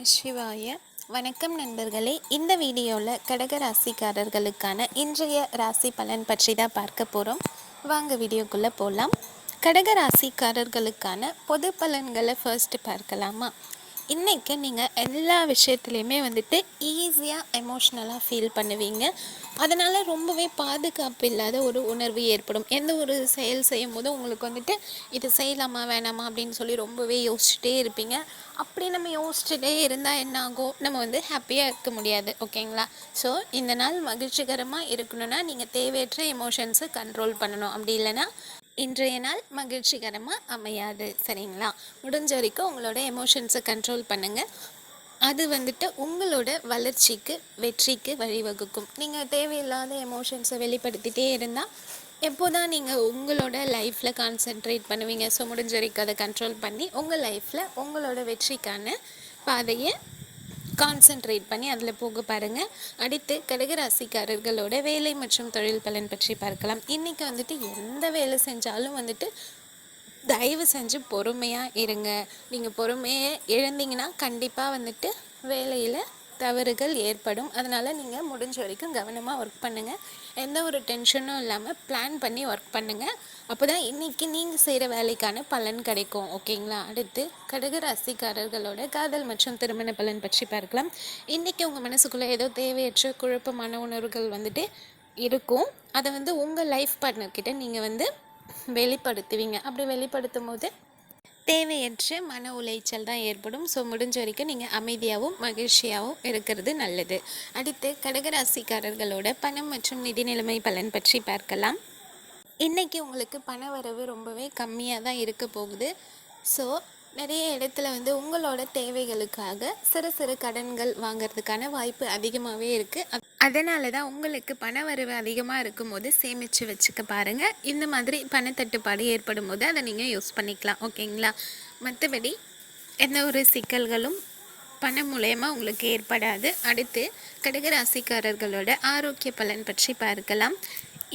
நம சிவாய. வணக்கம் நண்பர்களே. இந்த வீடியோவில் கடக ராசிக்காரர்களுக்கான இன்றைய ராசி பலன் பற்றி தான் பார்க்க போகிறோம் வாங்க வீடியோக்குள்ளே போகலாம் கடக ராசிக்காரர்களுக்கான பொது பலன்களை ஃபர்ஸ்ட் பார்க்கலாமா? இன்றைக்கி நீங்கள் எல்லா விஷயத்துலையுமே வந்துட்டு ஈஸியாக எமோஷ்னலாக ஃபீல் பண்ணுவீங்க. அதனால் ரொம்பவே பாதுகாப்பு இல்லாத ஒரு உணர்வு ஏற்படும். எந்த ஒரு செயல் செய்யும் போதும் உங்களுக்கு வந்துட்டு இது செய்யலாமா வேணாமா? அப்படின்னு சொல்லி ரொம்பவே யோசிச்சுட்டே இருப்பீங்க. அப்படி நம்ம யோசிச்சுட்டே இருந்தால் என்ன ஆகும்? நம்ம வந்து ஹாப்பியாக இருக்க முடியாது ஓகேங்களா? ஸோ இந்த நாள் மகிழ்ச்சிகரமாக இருக்கணும்னா நீங்கள் தேவையற்ற எமோஷன்ஸை கண்ட்ரோல் பண்ணணும். அப்படி இல்லைன்னா இன்றைய நாள் மகிழ்ச்சிகரமாக அமையாது சரிங்களா? முடிஞ்ச வரைக்கும் உங்களோட எமோஷன்ஸை கண்ட்ரோல் பண்ணுங்கள் அது வந்துட்டு உங்களோட வளர்ச்சிக்கு வெற்றிக்கு வழிவகுக்கும். நீங்கள் தேவையில்லாத எமோஷன்ஸை வெளிப்படுத்திகிட்டே இருந்தால் எப்போ தான் நீங்கள் உங்களோட லைஃப்பில் கான்சென்ட்ரேட் பண்ணுவீங்க. ஸோ முடிஞ்ச வரைக்கும் அதை கண்ட்ரோல் பண்ணி உங்கள் லைஃப்பில் உங்களோட வெற்றிக்கான பாதையை கான்சென்ட்ரேட் பண்ணி அதில் போக பாருங்கள் அடுத்து கடகராசிக்காரர்களோட வேலை மற்றும் தொழில் பலன் பற்றி பார்க்கலாம். இன்றைக்கி வந்துட்டு எந்த வேலை செஞ்சாலும் வந்துட்டு தயவு செஞ்சு பொறுமையாக இருங்க. நீங்கள் பொறுமையை இழந்தீங்கன்னா கண்டிப்பாக வந்துட்டு வேலையில் தவறுகள் ஏற்படும். அதனால் நீங்கள் முடிஞ்ச வரைக்கும் கவனமாக ஒர்க் பண்ணுங்கள் எந்த ஒரு டென்ஷனும் இல்லாமல் பிளான் பண்ணி ஒர்க் பண்ணுங்கள் அப்போ தான் இன்றைக்கி நீங்கள் செய்கிற வேலைக்கான பலன் கிடைக்கும். ஓகேங்களா அடுத்து கடக ராசிக்காரர்களோட காதல் மற்றும் திருமண பலன் பற்றி பார்க்கலாம். இன்றைக்கி உங்கள் மனசுக்குள்ளே ஏதோ தேவையற்ற குழப்பமான உணர்வுகள் வந்துட்டு இருக்கும். அதை வந்து உங்கள் லைஃப் பார்ட்னர்கிட்ட நீங்கள் வந்து வெளிப்படுத்துவீங்க. அப்படி வெளிப்படுத்தும் போது தேவையற்ற மன உளைச்சல் தான் ஏற்படும். ஸோ முடிஞ்ச வரைக்கும் நீங்கள் அமைதியாகவும் மகிழ்ச்சியாகவும் இருக்கிறது நல்லது. அடுத்து கடகராசிக்காரர்களோட பணம் மற்றும் நிதி நிலைமை பலன் பற்றி பார்க்கலாம். இன்றைக்கி உங்களுக்கு பண வரவு ரொம்பவே கம்மியாக தான் இருக்க போகுது. ஸோ நிறைய இடத்துல வந்து உங்களோட தேவைகளுக்காக சிறு சிறு கடன்கள் வாங்கிறதுக்கான வாய்ப்பு அதிகமாகவே இருக்குது அதனால தான் உங்களுக்கு பண வரவு அதிகமாக இருக்கும்போது சேமித்து வச்சுக்க பாருங்கள் இந்த மாதிரி பணத்தட்டுப்பாடு ஏற்படும் போது அதை நீங்கள் யூஸ் பண்ணிக்கலாம். ஓகேங்களா? மற்றபடி எந்த ஒரு சிக்கல்களும் பணம் மூலயமா உங்களுக்கு ஏற்படாது. அடுத்து கடகராசிக்காரர்களோட ஆரோக்கிய பலன் பற்றி பார்க்கலாம்.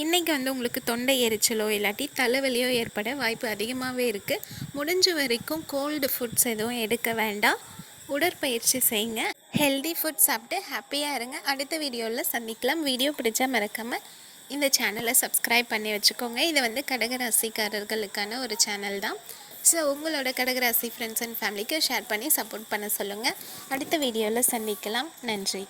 இன்றைக்கி வந்து உங்களுக்கு தொண்டை எரிச்சலோ இல்லாட்டி தலைவலியோ ஏற்பட வாய்ப்பு அதிகமாகவே இருக்குது முடிஞ்ச வரைக்கும் கோல்டு ஃபுட்ஸ் எதுவும் எடுக்க வேண்டாம். உடற்பயிற்சி செய்யுங்க. ஹெல்தி ஃபுட் சாப்பிட்டு ஹாப்பியாக இருங்க. அடுத்த வீடியோவில் சந்திக்கலாம். வீடியோ பிடிச்சா மறக்காமல் இந்த சேனலை சப்ஸ்கிரைப் பண்ணி வச்சுக்கோங்க. இது வந்து கடகராசிக்காரர்களுக்கான ஒரு சேனல் தான். ஸோ உங்களோட கடகராசி ஃப்ரெண்ட்ஸ் அண்ட் ஃபேமிலிக்கு ஷேர் பண்ணி சப்போர்ட் பண்ண சொல்லுங்கள் அடுத்த வீடியோவில் சந்திக்கலாம். நன்றி.